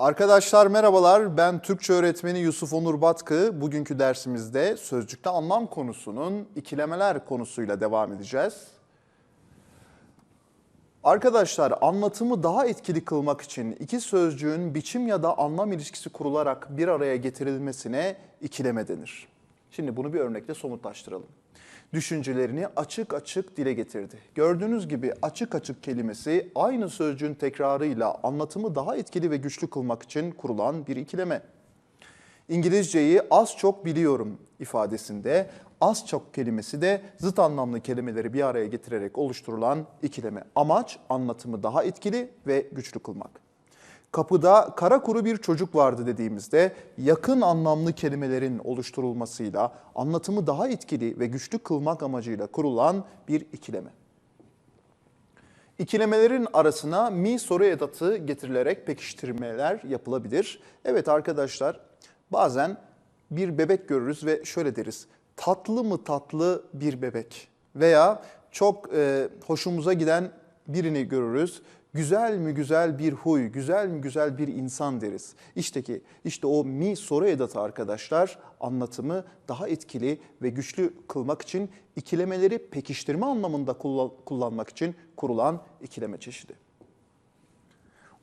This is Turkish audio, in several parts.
Arkadaşlar merhabalar. Ben Türkçe öğretmeni Yusuf Onur Batkı. Bugünkü dersimizde sözcükte anlam konusunun ikilemeler konusuyla devam edeceğiz. Arkadaşlar anlatımı daha etkili kılmak için iki sözcüğün biçim ya da anlam ilişkisi kurularak bir araya getirilmesine ikileme denir. Şimdi bunu bir örnekle somutlaştıralım. Düşüncelerini açık açık dile getirdi. Gördüğünüz gibi açık açık kelimesi aynı sözcüğün tekrarıyla anlatımı daha etkili ve güçlü kılmak için kurulan bir ikileme. İngilizceyi az çok biliyorum ifadesinde az çok kelimesi de zıt anlamlı kelimeleri bir araya getirerek oluşturulan ikileme. Amaç anlatımı daha etkili ve güçlü kılmak. Kapıda kara kuru bir çocuk vardı dediğimizde yakın anlamlı kelimelerin oluşturulmasıyla anlatımı daha etkili ve güçlü kılmak amacıyla kurulan bir ikileme. İkilemelerin arasına mi soru edatı getirilerek pekiştirmeler yapılabilir. Evet arkadaşlar bazen bir bebek görürüz ve şöyle deriz. Tatlı mı tatlı bir bebek veya çok e, hoşumuza giden birini görürüz. Güzel mi güzel bir huy, güzel mi güzel bir insan deriz. İşte ki işte o mi soru edatı arkadaşlar anlatımı daha etkili ve güçlü kılmak için ikilemeleri pekiştirme anlamında kullan- kullanmak için kurulan ikileme çeşidi.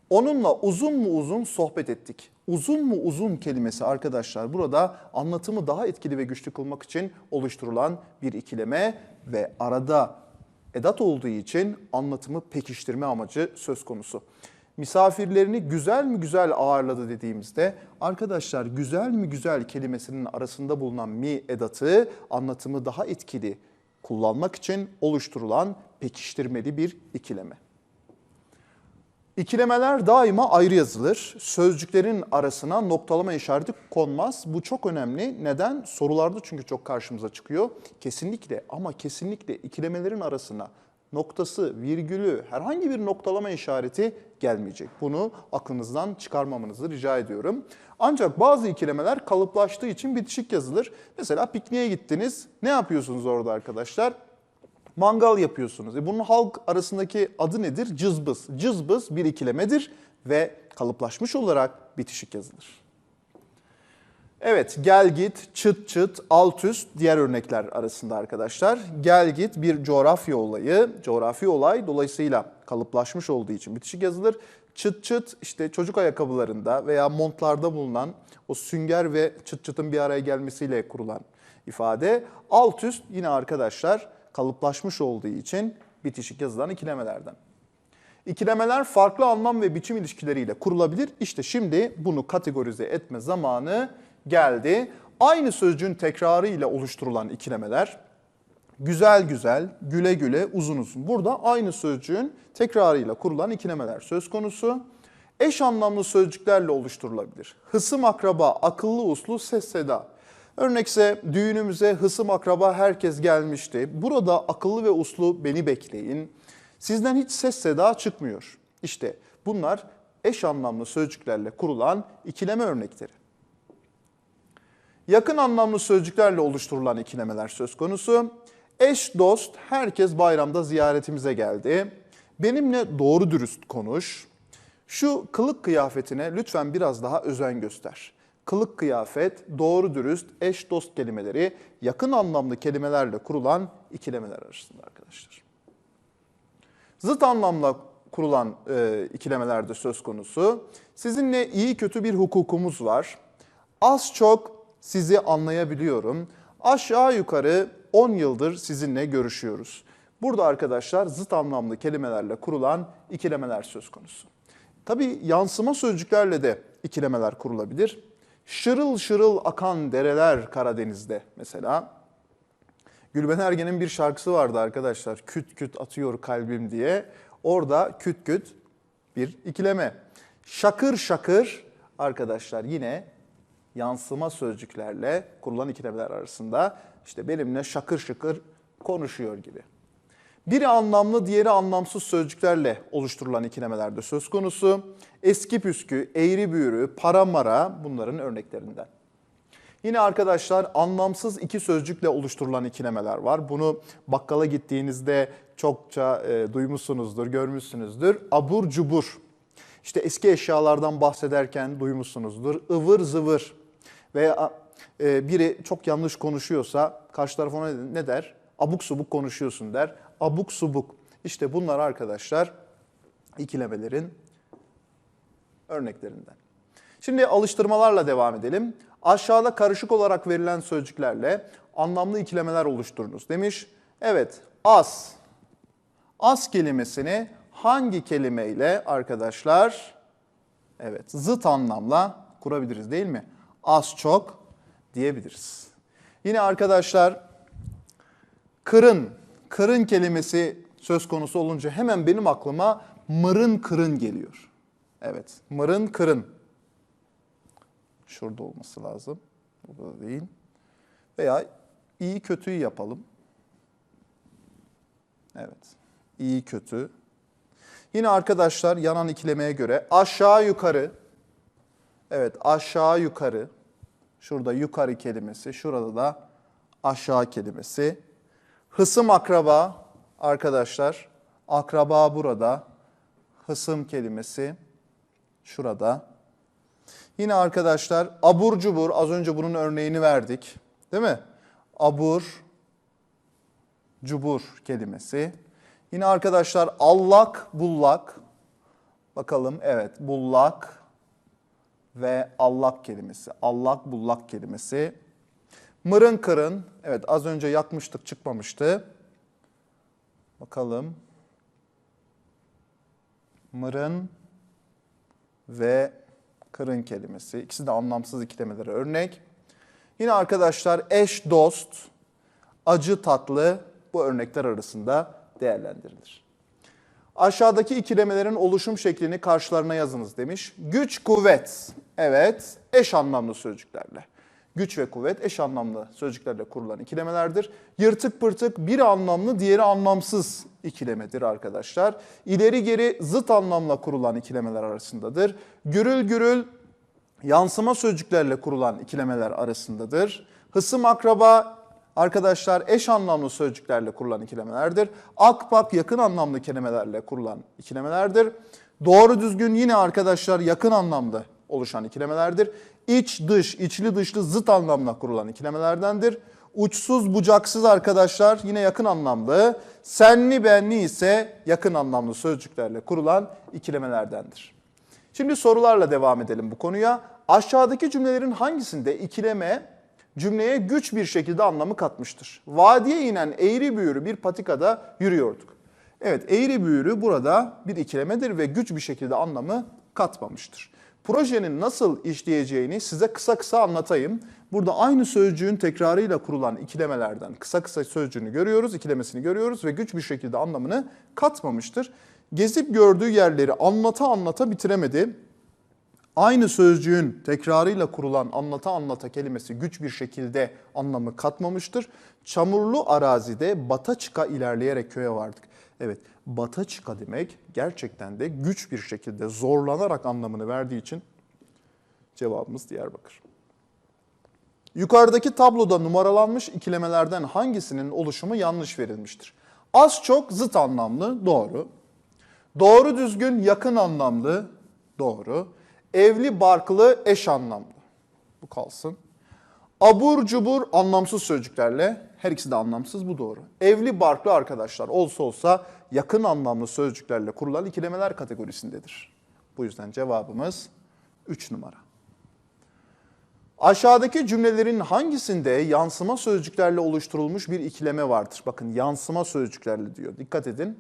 Onunla uzun mu uzun sohbet ettik. Uzun mu uzun kelimesi arkadaşlar burada anlatımı daha etkili ve güçlü kılmak için oluşturulan bir ikileme ve arada edat olduğu için anlatımı pekiştirme amacı söz konusu. Misafirlerini güzel mi güzel ağırladı dediğimizde arkadaşlar güzel mi güzel kelimesinin arasında bulunan mi edatı anlatımı daha etkili kullanmak için oluşturulan pekiştirmeli bir ikileme. İkilemeler daima ayrı yazılır. Sözcüklerin arasına noktalama işareti konmaz. Bu çok önemli. Neden? Sorularda çünkü çok karşımıza çıkıyor. Kesinlikle ama kesinlikle ikilemelerin arasına noktası, virgülü, herhangi bir noktalama işareti gelmeyecek. Bunu aklınızdan çıkarmamanızı rica ediyorum. Ancak bazı ikilemeler kalıplaştığı için bitişik yazılır. Mesela pikniğe gittiniz. Ne yapıyorsunuz orada arkadaşlar? Mangal yapıyorsunuz. E bunun halk arasındaki adı nedir? Cızbız. Cızbız bir ikilemedir ve kalıplaşmış olarak bitişik yazılır. Evet, gel git, çıt çıt, alt üst diğer örnekler arasında arkadaşlar. Gel git bir coğrafya olayı, coğrafi olay dolayısıyla kalıplaşmış olduğu için bitişik yazılır. Çıt çıt işte çocuk ayakkabılarında veya montlarda bulunan o sünger ve çıt çıtın bir araya gelmesiyle kurulan ifade. Alt üst yine arkadaşlar kalıplaşmış olduğu için bitişik yazılan ikilemelerden. İkilemeler farklı anlam ve biçim ilişkileriyle kurulabilir. İşte şimdi bunu kategorize etme zamanı geldi. Aynı sözcüğün tekrarı ile oluşturulan ikilemeler güzel güzel, güle güle, uzun uzun. Burada aynı sözcüğün tekrarıyla kurulan ikilemeler söz konusu. Eş anlamlı sözcüklerle oluşturulabilir. Hısım akraba, akıllı uslu, ses seda. Örnekse düğünümüze hısım akraba herkes gelmişti. Burada akıllı ve uslu beni bekleyin. Sizden hiç ses seda çıkmıyor. İşte bunlar eş anlamlı sözcüklerle kurulan ikileme örnekleri. Yakın anlamlı sözcüklerle oluşturulan ikilemeler söz konusu. Eş, dost, herkes bayramda ziyaretimize geldi. Benimle doğru dürüst konuş. Şu kılık kıyafetine lütfen biraz daha özen göster. Kılık kıyafet, doğru dürüst, eş, dost kelimeleri yakın anlamlı kelimelerle kurulan ikilemeler arasında arkadaşlar. Zıt anlamla kurulan e, ikilemeler de söz konusu. Sizinle iyi kötü bir hukukumuz var. Az çok sizi anlayabiliyorum. Aşağı yukarı 10 yıldır sizinle görüşüyoruz. Burada arkadaşlar zıt anlamlı kelimelerle kurulan ikilemeler söz konusu. Tabii yansıma sözcüklerle de ikilemeler kurulabilir. Şırıl şırıl akan dereler Karadeniz'de mesela. Gülben Ergen'in bir şarkısı vardı arkadaşlar. Küt küt atıyor kalbim diye. Orada küt küt bir ikileme. Şakır şakır arkadaşlar yine yansıma sözcüklerle kurulan ikilemeler arasında işte benimle şakır şakır konuşuyor gibi. Biri anlamlı, diğeri anlamsız sözcüklerle oluşturulan ikilemeler de söz konusu. Eski püskü, eğri büğrü, paramara bunların örneklerinden. Yine arkadaşlar anlamsız iki sözcükle oluşturulan ikilemeler var. Bunu bakkala gittiğinizde çokça e, duymuşsunuzdur, görmüşsünüzdür. Abur cubur. İşte eski eşyalardan bahsederken duymuşsunuzdur. ıvır zıvır veya e, biri çok yanlış konuşuyorsa karşı taraf ona ne der? Abuk subuk konuşuyorsun der. Abuk subuk. İşte bunlar arkadaşlar ikilemelerin örneklerinden. Şimdi alıştırmalarla devam edelim. Aşağıda karışık olarak verilen sözcüklerle anlamlı ikilemeler oluşturunuz demiş. Evet, az. Az kelimesini hangi kelimeyle arkadaşlar? Evet, zıt anlamla kurabiliriz değil mi? Az çok diyebiliriz. Yine arkadaşlar kırın, kırın kelimesi söz konusu olunca hemen benim aklıma mırın kırın geliyor. Evet, mırın kırın. Şurada olması lazım. Burada değil. Veya iyi kötüyü yapalım. Evet. İyi kötü. Yine arkadaşlar yanan ikilemeye göre aşağı yukarı. Evet aşağı yukarı. Şurada yukarı kelimesi. Şurada da aşağı kelimesi. Hısım akraba arkadaşlar. Akraba burada. Hısım kelimesi şurada. Yine arkadaşlar abur cubur az önce bunun örneğini verdik. Değil mi? Abur cubur kelimesi. Yine arkadaşlar allak bullak. Bakalım evet bullak ve allak kelimesi. Allak bullak kelimesi. Mırın kırın. Evet az önce yakmıştık çıkmamıştı. Bakalım. Mırın ve kırın kelimesi. İkisi de anlamsız ikilemelere örnek. Yine arkadaşlar eş, dost, acı, tatlı bu örnekler arasında değerlendirilir. Aşağıdaki ikilemelerin oluşum şeklini karşılarına yazınız demiş. Güç, kuvvet. Evet, eş anlamlı sözcüklerle. Güç ve kuvvet eş anlamlı sözcüklerle kurulan ikilemelerdir. Yırtık pırtık biri anlamlı, diğeri anlamsız ikilemedir arkadaşlar. İleri geri zıt anlamla kurulan ikilemeler arasındadır. Gürül gürül yansıma sözcüklerle kurulan ikilemeler arasındadır. Hısım akraba arkadaşlar eş anlamlı sözcüklerle kurulan ikilemelerdir. Akpak yakın anlamlı kelimelerle kurulan ikilemelerdir. Doğru düzgün yine arkadaşlar yakın anlamda oluşan ikilemelerdir. İç dış, içli dışlı zıt anlamla kurulan ikilemelerdendir. Uçsuz bucaksız arkadaşlar yine yakın anlamlı. Senli benli ise yakın anlamlı sözcüklerle kurulan ikilemelerdendir. Şimdi sorularla devam edelim bu konuya. Aşağıdaki cümlelerin hangisinde ikileme cümleye güç bir şekilde anlamı katmıştır? Vadiye inen eğri büğrü bir patikada yürüyorduk. Evet eğri büğrü burada bir ikilemedir ve güç bir şekilde anlamı katmamıştır. Projenin nasıl işleyeceğini size kısa kısa anlatayım. Burada aynı sözcüğün tekrarıyla kurulan ikilemelerden kısa kısa sözcüğünü görüyoruz, ikilemesini görüyoruz ve güç bir şekilde anlamını katmamıştır. Gezip gördüğü yerleri anlata anlata bitiremedi. Aynı sözcüğün tekrarıyla kurulan anlata anlata kelimesi güç bir şekilde anlamı katmamıştır. Çamurlu arazide bata çıka ilerleyerek köye vardık. Evet, bata çıka demek gerçekten de güç bir şekilde zorlanarak anlamını verdiği için cevabımız Diyarbakır. Yukarıdaki tabloda numaralanmış ikilemelerden hangisinin oluşumu yanlış verilmiştir? Az çok zıt anlamlı, doğru. Doğru düzgün yakın anlamlı, doğru. Evli barklı eş anlamlı, bu kalsın. Abur cubur anlamsız sözcüklerle, her ikisi de anlamsız, bu doğru. Evli barklı arkadaşlar olsa olsa yakın anlamlı sözcüklerle kurulan ikilemeler kategorisindedir. Bu yüzden cevabımız 3 numara. Aşağıdaki cümlelerin hangisinde yansıma sözcüklerle oluşturulmuş bir ikileme vardır? Bakın yansıma sözcüklerle diyor. Dikkat edin.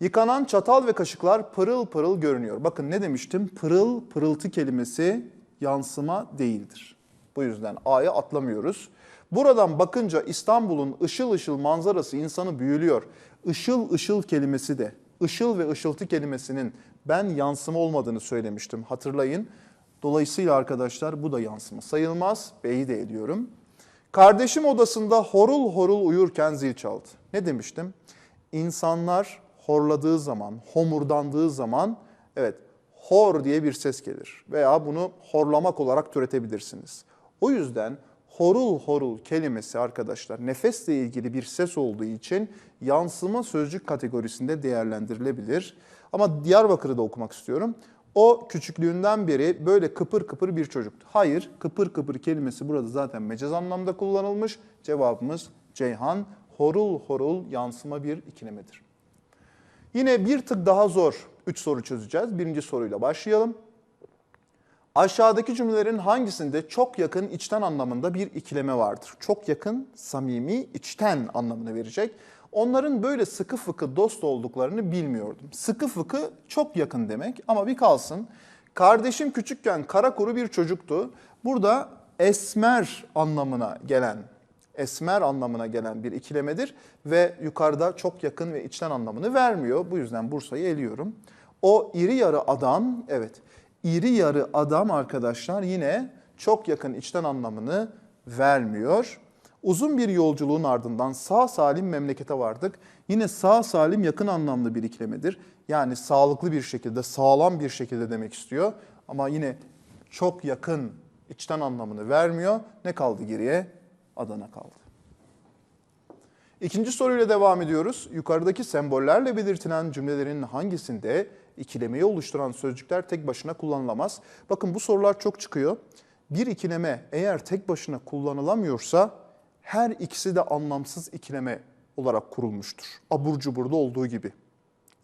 Yıkanan çatal ve kaşıklar pırıl pırıl görünüyor. Bakın ne demiştim? Pırıl, pırıltı kelimesi yansıma değildir. Bu yüzden A'ya atlamıyoruz. Buradan bakınca İstanbul'un ışıl ışıl manzarası insanı büyülüyor. Işıl ışıl kelimesi de, ışıl ve ışıltı kelimesinin ben yansıma olmadığını söylemiştim. Hatırlayın. Dolayısıyla arkadaşlar bu da yansıma sayılmaz. B'yi de ediyorum. Kardeşim odasında horul horul uyurken zil çaldı. Ne demiştim? İnsanlar horladığı zaman, homurdandığı zaman evet hor diye bir ses gelir. Veya bunu horlamak olarak türetebilirsiniz. O yüzden horul horul kelimesi arkadaşlar nefesle ilgili bir ses olduğu için yansıma sözcük kategorisinde değerlendirilebilir. Ama Diyarbakır'ı da okumak istiyorum. O küçüklüğünden beri böyle kıpır kıpır bir çocuktu. Hayır, kıpır kıpır kelimesi burada zaten mecaz anlamda kullanılmış. Cevabımız Ceyhan, horul horul yansıma bir ikilemedir. Yine bir tık daha zor 3 soru çözeceğiz. Birinci soruyla başlayalım. Aşağıdaki cümlelerin hangisinde çok yakın içten anlamında bir ikileme vardır? Çok yakın, samimi, içten anlamını verecek. Onların böyle sıkı fıkı dost olduklarını bilmiyordum. Sıkı fıkı çok yakın demek ama bir kalsın. Kardeşim küçükken kara kuru bir çocuktu. Burada esmer anlamına gelen, esmer anlamına gelen bir ikilemedir ve yukarıda çok yakın ve içten anlamını vermiyor. Bu yüzden Bursa'yı eliyorum. O iri yarı adam, evet iri yarı adam arkadaşlar yine çok yakın içten anlamını vermiyor. Uzun bir yolculuğun ardından sağ salim memlekete vardık. Yine sağ salim yakın anlamlı bir ikilemedir. Yani sağlıklı bir şekilde, sağlam bir şekilde demek istiyor. Ama yine çok yakın içten anlamını vermiyor. Ne kaldı geriye? Adana kaldı. İkinci soruyla devam ediyoruz. Yukarıdaki sembollerle belirtilen cümlelerin hangisinde ikilemeyi oluşturan sözcükler tek başına kullanılamaz? Bakın bu sorular çok çıkıyor. Bir ikileme eğer tek başına kullanılamıyorsa her ikisi de anlamsız ikileme olarak kurulmuştur. Abur cuburda olduğu gibi,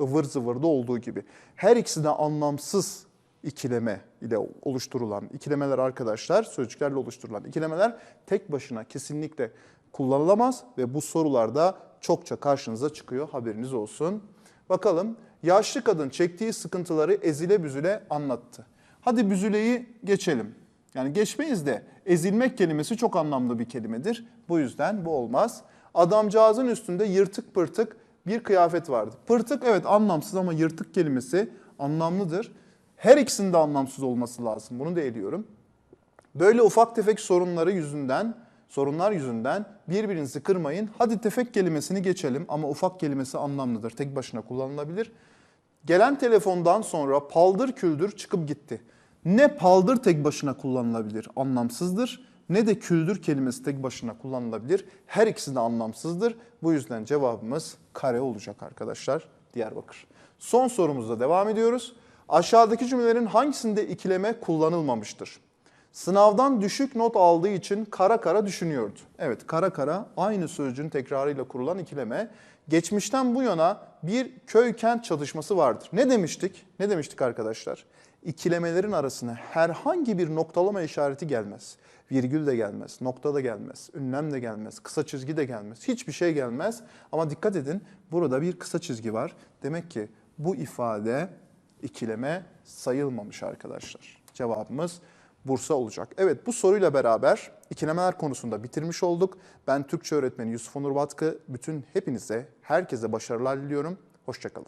ıvır zıvırda olduğu gibi. Her ikisi de anlamsız ikileme ile oluşturulan ikilemeler arkadaşlar, sözcüklerle oluşturulan ikilemeler tek başına kesinlikle kullanılamaz ve bu sorularda çokça karşınıza çıkıyor haberiniz olsun. Bakalım yaşlı kadın çektiği sıkıntıları ezile büzüle anlattı. Hadi büzüleyi geçelim. Yani geçmeyiz de ezilmek kelimesi çok anlamlı bir kelimedir. Bu yüzden bu olmaz. Adamcağızın üstünde yırtık pırtık bir kıyafet vardı. Pırtık evet anlamsız ama yırtık kelimesi anlamlıdır. Her ikisinin de anlamsız olması lazım. Bunu da eliyorum. Böyle ufak tefek sorunları yüzünden, sorunlar yüzünden birbirinizi kırmayın. Hadi tefek kelimesini geçelim ama ufak kelimesi anlamlıdır. Tek başına kullanılabilir. Gelen telefondan sonra paldır küldür çıkıp gitti. Ne paldır tek başına kullanılabilir, anlamsızdır. Ne de küldür kelimesi tek başına kullanılabilir. Her ikisi de anlamsızdır. Bu yüzden cevabımız kare olacak arkadaşlar. Diyarbakır. Son sorumuzda devam ediyoruz. Aşağıdaki cümlelerin hangisinde ikileme kullanılmamıştır? Sınavdan düşük not aldığı için kara kara düşünüyordu. Evet kara kara aynı sözcüğün tekrarıyla kurulan ikileme. Geçmişten bu yana bir köy-kent çatışması vardır. Ne demiştik? Ne demiştik arkadaşlar? İkilemelerin arasına herhangi bir noktalama işareti gelmez. Virgül de gelmez, nokta da gelmez, ünlem de gelmez, kısa çizgi de gelmez. Hiçbir şey gelmez ama dikkat edin burada bir kısa çizgi var. Demek ki bu ifade ikileme sayılmamış arkadaşlar. Cevabımız Bursa olacak. Evet bu soruyla beraber ikilemeler konusunda bitirmiş olduk. Ben Türkçe öğretmeni Yusuf Onur Batkı. Bütün hepinize, herkese başarılar diliyorum. Hoşçakalın.